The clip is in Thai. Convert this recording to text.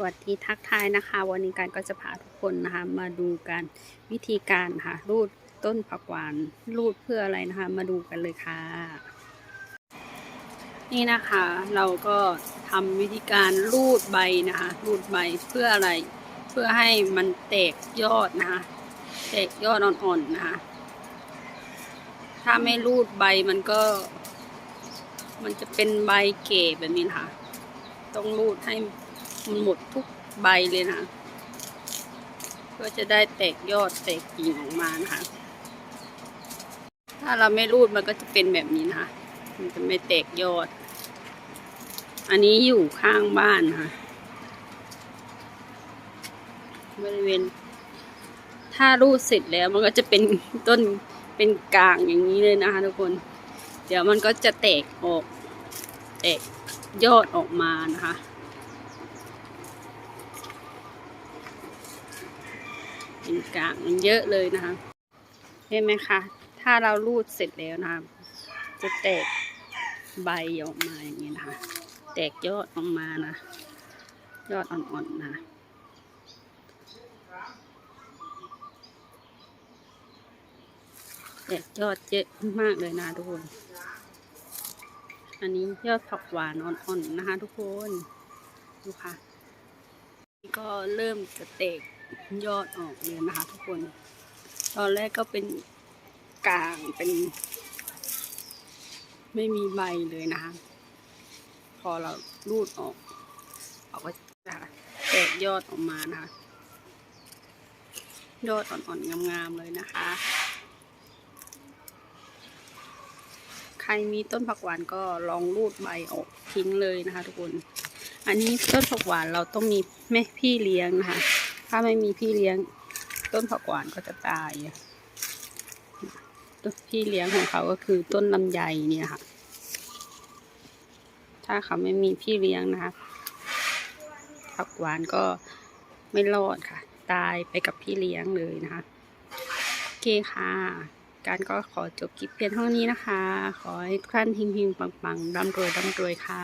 สวัสดีทักทายนะคะ วันนี้การก็จะพาทุกคนนะคะมาดูการวิธีการค่ะรูดต้นผักหวานรูดเพื่ออะไรนะคะ มาดูกันเลยค่ะ นี่นะคะเราก็ทำวิธีการรูดใบนะคะ รูดใบเพื่ออะไร เพื่อให้มันแตกยอดนะคะ แตกยอดอ่อนๆนะคะ ถ้าไม่รูดใบมันก็ มันจะเป็นใบเก๋แบบนี้นะคะต้องรูดให้ หมดทุกใบเลยนะเพื่อจะได้แตกยอดแตกกิ่งออกมานะคะ ถ้าเราไม่รูดมันก็จะเป็นแบบนี้นะคะ มันจะไม่แตกยอด อันนี้อยู่ข้างบ้านค่ะ บริเวณ ถ้ารูดเสร็จแล้วมันก็จะเป็นต้นเป็นกลางอย่างนี้เลยนะคะทุกคน เดี๋ยวมันก็จะแตกออก แตกยอดออกมานะคะ เป็นกลางมันเยอะเลยนะคะเห็นไหมคะถ้าเรารูดเสร็จแล้วนะคะจะแตกใบออกมาอย่างนี้นะคะ แตกยอดออกมานะ ยอดอ่อนๆนะแตกยอดเยอะมากเลยนะทุกคน อันนี้ยอดผักหวานอ่อนๆนะคะ ทุกคน ดูค่ะนี่ก็เริ่มจะแตก ยอดออกเลยนะคะ ทุกคน ตอนแรกก็เป็นกลางเป็น ไม่มีใบเลยนะคะ พอเรารูดออกเราก็จะแตกยอดออกมานะคะ ยอดอ่อนๆงามๆเลยนะคะ ใครมีต้นผักหวานก็ลองรูดใบออกทิ้งเลยนะคะ ทุกคน อันนี้ต้นผักหวานเราต้องมีแม่พี่เลี้ยงนะคะ ถ้าไม่มีพี่เลี้ยง ต้นผักหวานก็จะตายต้นพี่เลี้ยงของเขาก็คือต้นลำไยเนี่ยค่ะ ถ้าเขาไม่มีพี่เลี้ยงนะคะผักหวานก็ไม่รอดค่ะ ตายไปกับพี่เลี้ยงเลยนะคะโอเคค่ะการก็ขอจบคลิปเพียงเท่านี้นะคะ ขอให้ทุกท่านทิงๆปังๆร่ำรวยร่ำรวยค่ะ